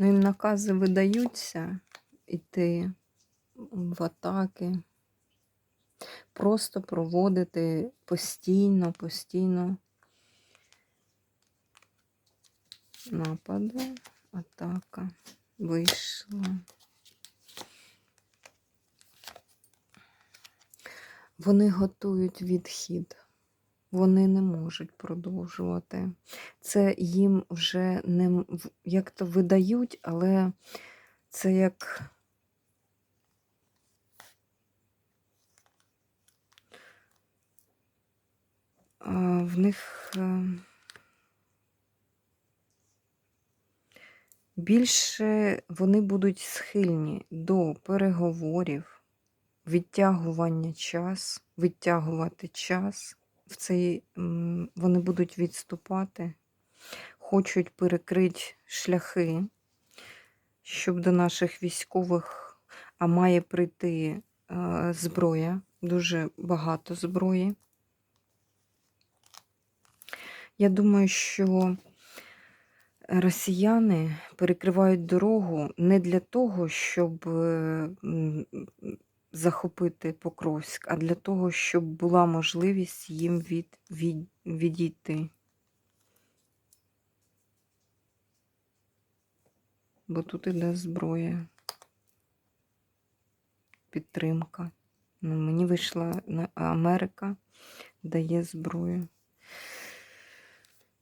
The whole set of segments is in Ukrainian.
Ну, їм накази видаються йти в атаки, просто проводити постійно, постійно напади, атака вийшла. Вони готують відхід. Вони не можуть продовжувати. Це їм вже не як то видають, але це як. В них е, більше вони будуть схильні до переговорів, відтягування час, відтягувати час в цей вони будуть відступати, хочуть перекрити шляхи, щоб до наших військових, а має прийти е, зброя, дуже багато зброї. Я думаю, що росіяни перекривають дорогу не для того, щоб е, захопити Покровськ, а для того, щоб була можливість їм від, від, відійти. Бо тут іде зброя, підтримка. Ну, мені вийшла Америка, дає зброю.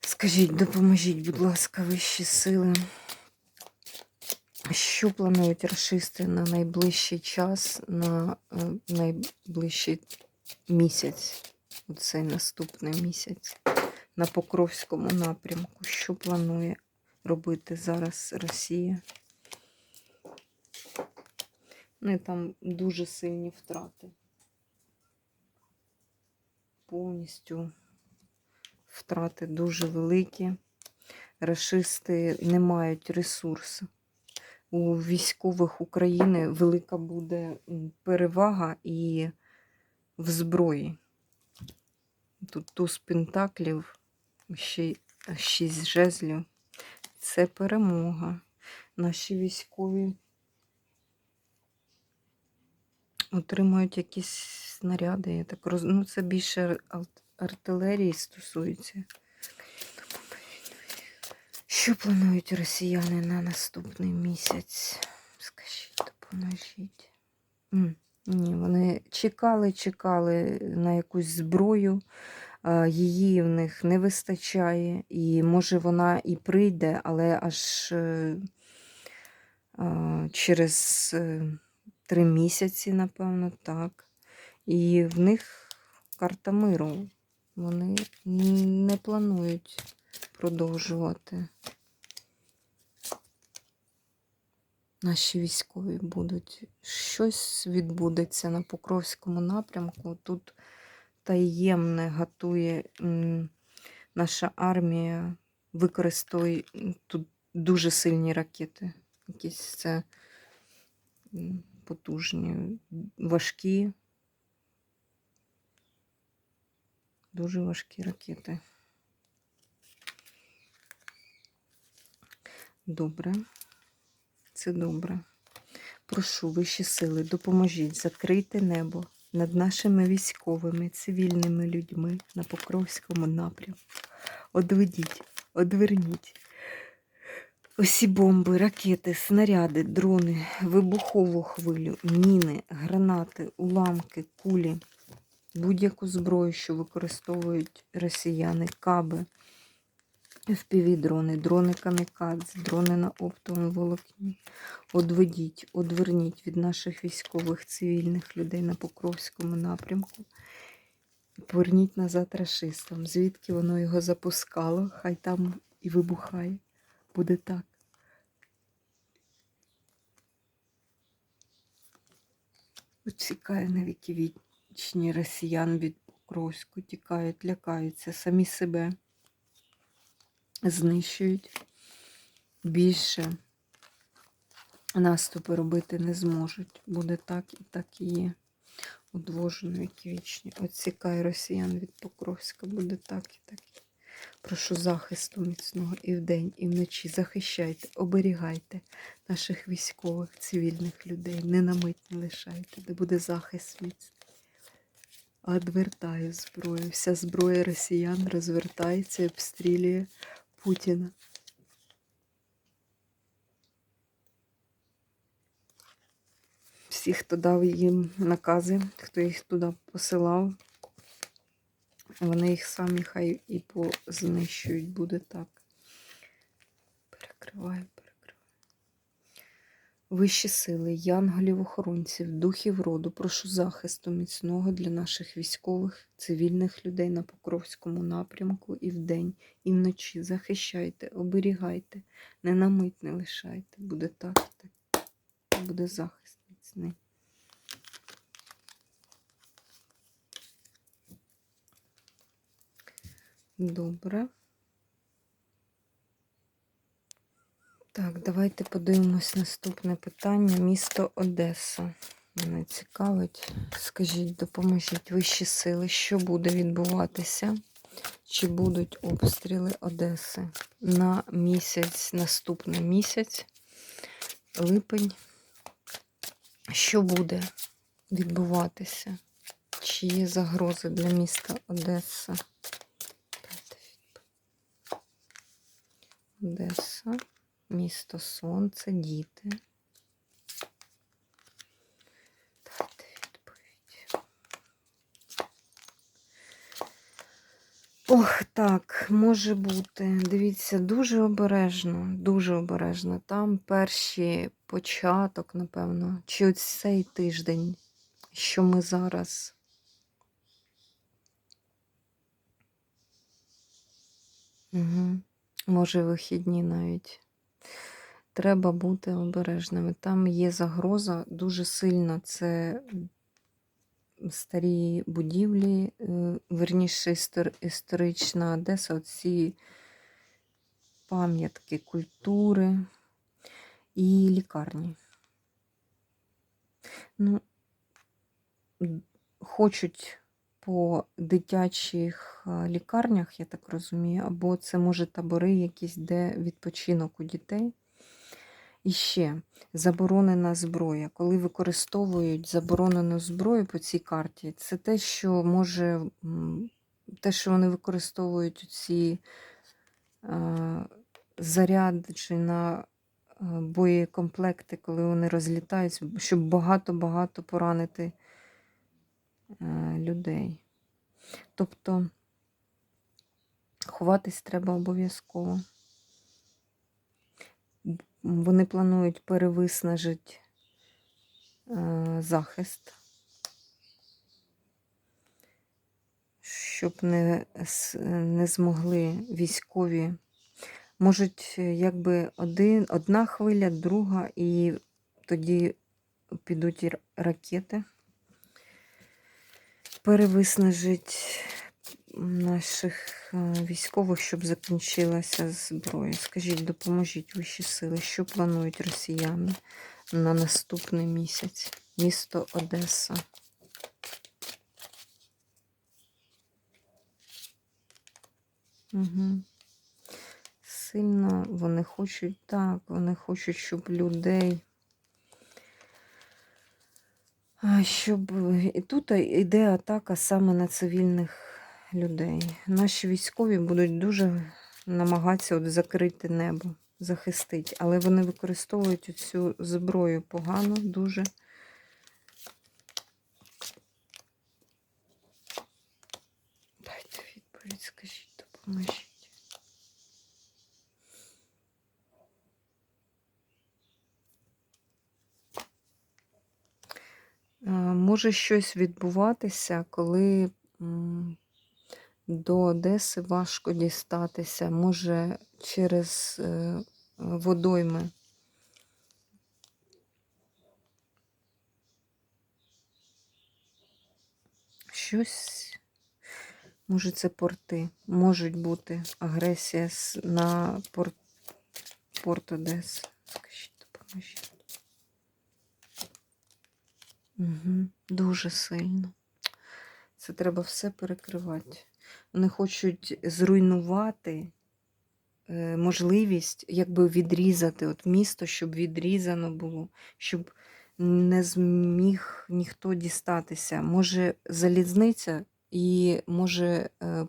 Скажіть, допоможіть, будь ласка, вищі сили. Що планують расисти на найближчий час, на е, найближчий місяць, оцей наступний місяць, на Покровському напрямку? Що планує робити зараз Росія? Ну і там дуже сильні втрати. Повністю втрати дуже великі. Рашисти не мають ресурсу. У військових України велика буде перевага і в зброї. Тут туз пентаклів, ще шість жезлів. Це перемога. Наші військові отримують якісь снаряди. Я так роз... Ну, це більше ар- ар- артилерії стосується. Що планують росіяни на наступний місяць? Скажіть, допоможіть. Ні, вони чекали, чекали на якусь зброю, її в них не вистачає, і може вона і прийде, але аж е, через е, три місяці, напевно, так. І в них карта миру. Вони не планують продовжувати. Наші військові будуть. Щось відбудеться на Покровському напрямку. Тут таємне готує наша армія, використовує тут дуже сильні ракети. Якісь це потужні, важкі, дуже важкі ракети. Добре. Це добре. Прошу вищі сили, допоможіть, закрийте небо над нашими військовими, цивільними людьми на Покровському напрямку. Одведіть, одверніть. Усі бомби, ракети, снаряди, дрони, вибухову хвилю, міни, гранати, уламки, кулі, будь-яку зброю, що використовують росіяни, каби, FPV-дрони, дрони камікадзе, дрони на оптовому волокні. Одведіть, одверніть від наших військових цивільних людей на Покровському напрямку. Поверніть назад рашистам. Звідки воно його запускало, хай там і вибухає. Буде так. Оцікає на віки вічні росіян від Покровську, тікають, лякаються самі себе знищують. Більше наступи робити не зможуть. Буде так і так і є. Одвожу навіки вічні. Оцікає росіян від Покровська, буде так і так. Прошу захисту міцного і вдень, і вночі. Захищайте, оберігайте наших військових, цивільних людей. Не на мить не лишайте, де буде захист міцний. Адвертаю зброю. Вся зброя росіян розвертається і обстрілює Путіна. Всі, хто дав їм накази, хто їх туди посилав, вони їх самі хай і познищують, буде так. Перекриваю. Вищі сили, янголів, охоронців, духів роду, прошу захисту міцного для наших військових, цивільних людей на Покровському напрямку і вдень, і вночі. Захищайте, оберігайте, не на мить не лишайте. Буде так, так. Буде захист міцний. Добре. Так, давайте подивимось наступне питання. Місто Одеса. Мене цікавить. Скажіть, допоможіть вищі сили, що буде відбуватися? Чи будуть обстріли Одеси на місяць, наступний місяць, липень? Що буде відбуватися? Чи є загрози для міста Одеса? Одеса, місто Сонце, діти. Дайте відповідь. Ох, так, може бути. Дивіться, дуже обережно, дуже обережно. Там перший початок, напевно, чи ось цей тиждень, що ми зараз. Угу. Може, вихідні навіть. Треба бути обережними. Там є загроза дуже сильно. Це старі будівлі, е, верніше історична Одеса, оці пам'ятки культури і лікарні. Ну, хочуть по дитячих лікарнях, я так розумію, або це може табори якісь, де відпочинок у дітей. І ще заборонена зброя. Коли використовують заборонену зброю по цій карті, це те, що може, те, що вони використовують ці е, заряджена е, боєкомплекти, коли вони розлітаються, щоб багато-багато поранити людей. Тобто ховатись треба обов'язково. Вони планують перевиснажити е, захист, щоб не, не змогли військові. Можуть е, якби один, одна хвиля, друга, і тоді підуть ракети. Перевиснажить наших е, військових, щоб закінчилася зброя. Скажіть, допоможіть вищі сили, що планують росіяни на наступний місяць? Місто Одеса. Угу. Сильно вони хочуть так, вони хочуть, щоб людей. Щоб і тут йде атака саме на цивільних людей. Наші військові будуть дуже намагатися от закрити небо, захистити, але вони використовують цю зброю погано, дуже. Дайте відповідь, скажіть, допоможіть. Може щось відбуватися, коли до Одеси важко дістатися, може через е, водойми. щось. Може, це порти. Можуть бути агресія на порт, порт Одеси. Скажіть, допоможіть. Угу. Дуже сильно. Це треба все перекривати. Вони хочуть зруйнувати е, можливість, якби відрізати от місто, щоб відрізано було, щоб не зміг ніхто дістатися. Може, залізниця і може е,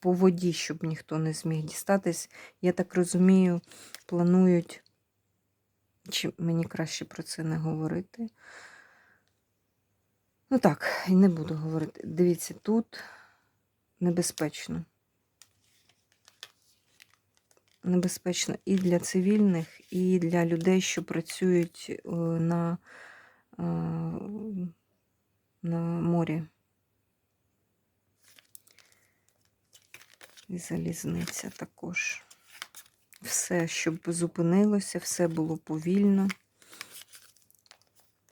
по воді, щоб ніхто не зміг дістатись. Я так розумію, планують, чи мені краще про це не говорити. Ну так, і не буду говорити. Дивіться, тут небезпечно. Небезпечно і для цивільних, і для людей, що працюють е, на, е, на морі. І залізниця також. Все, щоб зупинилося, все було повільно.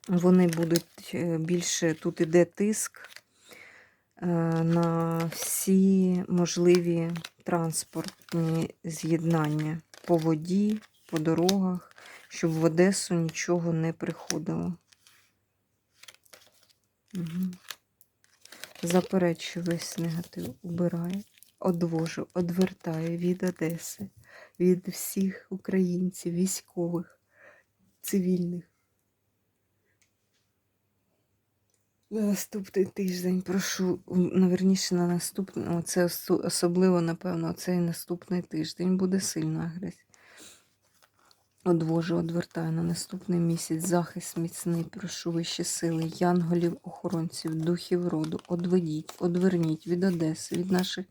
Вони будуть е, більше, тут іде тиск е, на всі можливі транспортні з'єднання по воді, по дорогах, щоб в Одесу нічого не приходило. Угу. Заперечую весь негатив, убираю, одвожу, одвертаю від Одеси, від всіх українців, військових, цивільних. На наступний тиждень прошу, наверніше на наступний, о, це особливо, напевно, цей наступний тиждень буде сильна агресія. Одвожу, одвертаю на наступний місяць захист міцний, прошу вищі сили, янголів, охоронців, духів роду, одведіть, одверніть від Одеси, від наших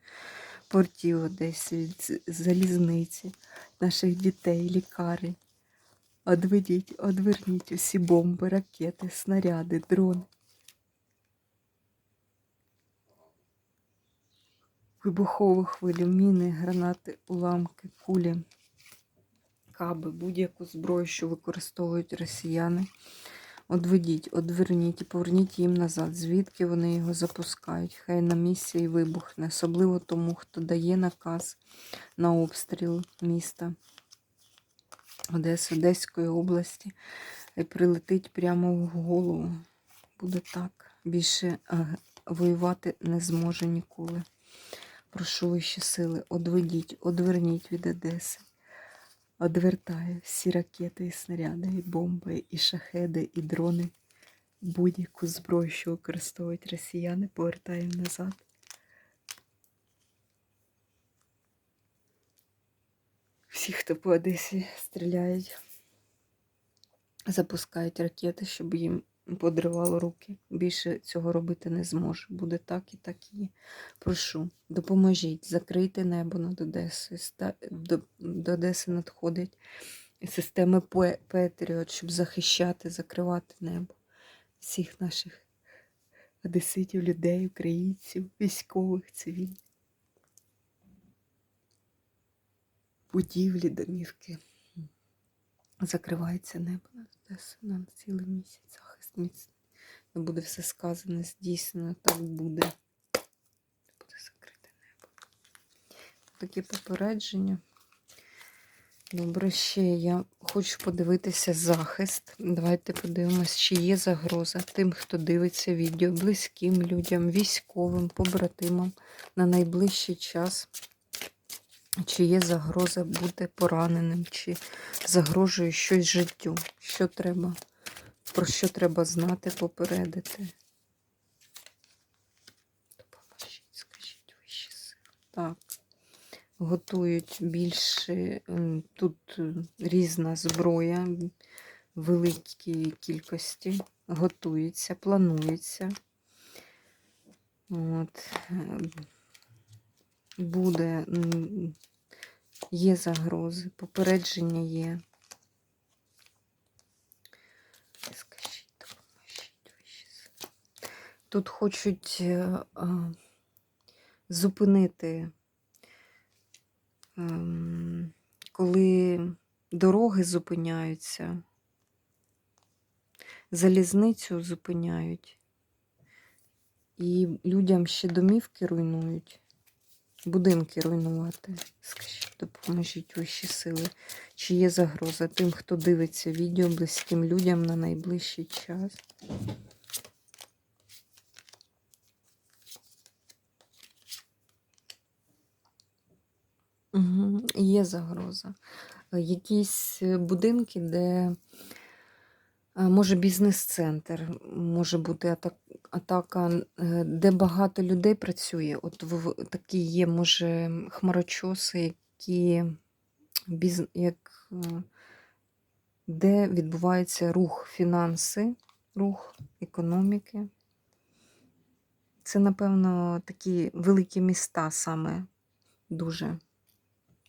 портів Одеси, від залізниці, наших дітей, лікарень. Одведіть, одверніть усі бомби, ракети, снаряди, дрони. Вибухову хвилю, міни, гранати, уламки, кулі, каби, будь-яку зброю, що використовують росіяни. Одведіть, одверніть і поверніть їм назад, звідки вони його запускають. Хай на місці і вибухне, особливо тому, хто дає наказ на обстріл міста Одеси, Одеської області, і прилетить прямо в голову. Буде так. Більше е, воювати не зможе ніколи. Прошу вищі сили, одведіть, одверніть від Одеси. Одвертаю всі ракети, і снаряди, і бомби, і шахеди, і дрони. Будь-яку зброю, що використовують росіяни, повертаємо назад. Всі, хто по Одесі стріляють, запускають ракети, щоб їм подривало руки. Більше цього робити не зможе. Буде так і так і є. Прошу, допоможіть, закрийте небо над Одесою. До, до Одеси надходять системи Петріот, щоб захищати, закривати небо всіх наших одеситів, людей, українців, військових, цивільних. Будівлі, домівки. Закривається небо над Одесою на цілий місяць. Не буде все сказане, здійснено, так буде. Буде закрите небо. Такі попередження. Добре, ще я хочу подивитися захист. Давайте подивимось, чи є загроза тим, хто дивиться відео, близьким людям, військовим, побратимам на найближчий час. Чи є загроза бути пораненим, чи загрожує щось життю, що треба, про що треба знати, попередити. Допоможіть, скажіть вищі сили. Так. Готують більше, тут е, різна зброя, великій кількості. Готується, планується. От. Буде, є загрози, попередження є. Скажіть, допоможіть вищі сили. Тут хочуть е, зупинити, ем, коли дороги зупиняються, залізницю зупиняють і людям ще домівки руйнують, будинки руйнувати. Скажіть, допоможіть вищі сили. Чи є загроза тим, хто дивиться відео близьким людям на найближчий час? Є загроза. Е, Якісь е, будинки, де е, може бізнес-центр, може бути атака, де багато людей працює. От в, такі є, може, хмарочоси, які біз, як, де відбувається рух фінанси, рух економіки. Це, напевно, такі великі міста саме дуже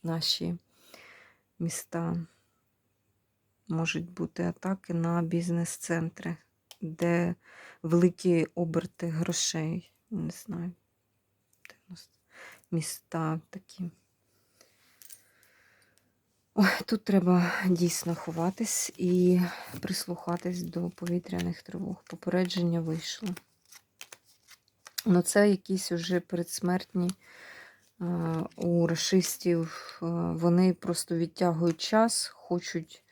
наші міста. Можуть бути атаки на бізнес-центри, де великі оберти грошей. Не знаю. Де у нас міста такі. Ой, тут треба дійсно ховатись і прислухатись до повітряних тривог. Попередження вийшло. Ну, це якісь уже передсмертні у расистів. Вони просто відтягують час, хочуть,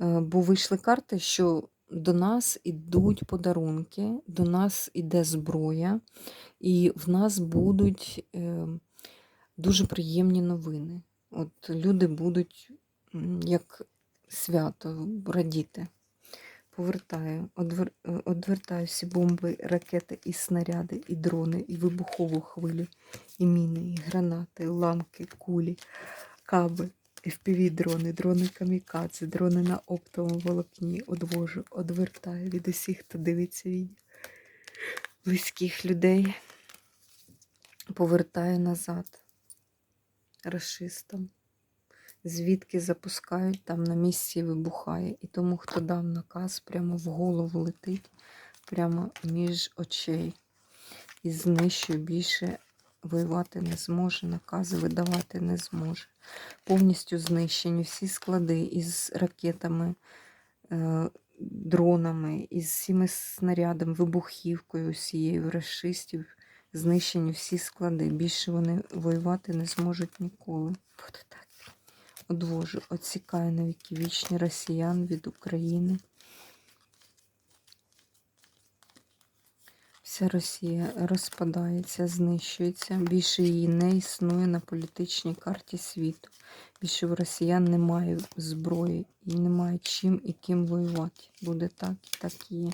е, бо вийшли карти, що до нас ідуть подарунки, до нас іде зброя, і в нас будуть е, дуже приємні новини. От люди будуть як свято радіти. Повертаю, одвер... е, одвертаю бомби, ракети, і снаряди, і дрони, і вибухову хвилю, і міни, і гранати, ламки, кулі, каби, FPV-дрони, дрони камікадзе, дрони на оптовому волокні. Одвожу, одвертаю від усіх, хто дивиться відео. Близьких людей повертаю назад расистам. Звідки запускають, там на місці вибухає. І тому, хто дав наказ, прямо в голову летить, прямо між очей. І знищує більше воювати не зможе, накази видавати не зможе. Повністю знищені всі склади із ракетами, е, дронами, із всіми снарядами, вибухівкою усією расистів. Знищені всі склади. Більше вони воювати не зможуть ніколи. Буде так. Одвожу, отсікаю на віки вічні росіян від України. Вся Росія розпадається, знищується. Більше її не існує на політичній карті світу. Більше в росіян немає зброї і немає чим і ким воювати. Буде так і так є.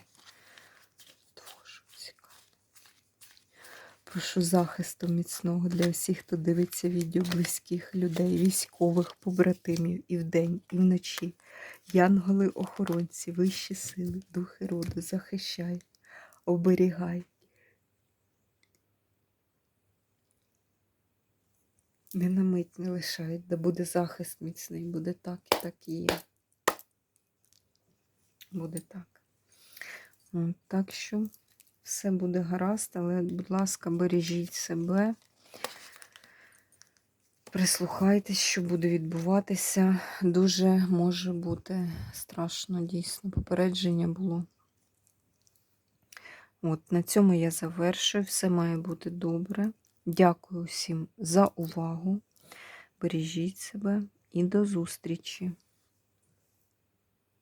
Прошу захисту міцного для всіх, хто дивиться відео близьких людей, військових, побратимів і вдень, і вночі. Янголи, охоронці, вищі сили, духи роду, захищай, оберігай. Не на мить не лишають, да буде захист міцний, буде так і так і є. Буде так. Так що все буде гаразд, але, будь ласка, бережіть себе. Прислухайтесь, що буде відбуватися. Дуже може бути страшно, дійсно. Попередження було. От, на цьому я завершую. Все має бути добре. Дякую всім за увагу. Бережіть себе і до зустрічі!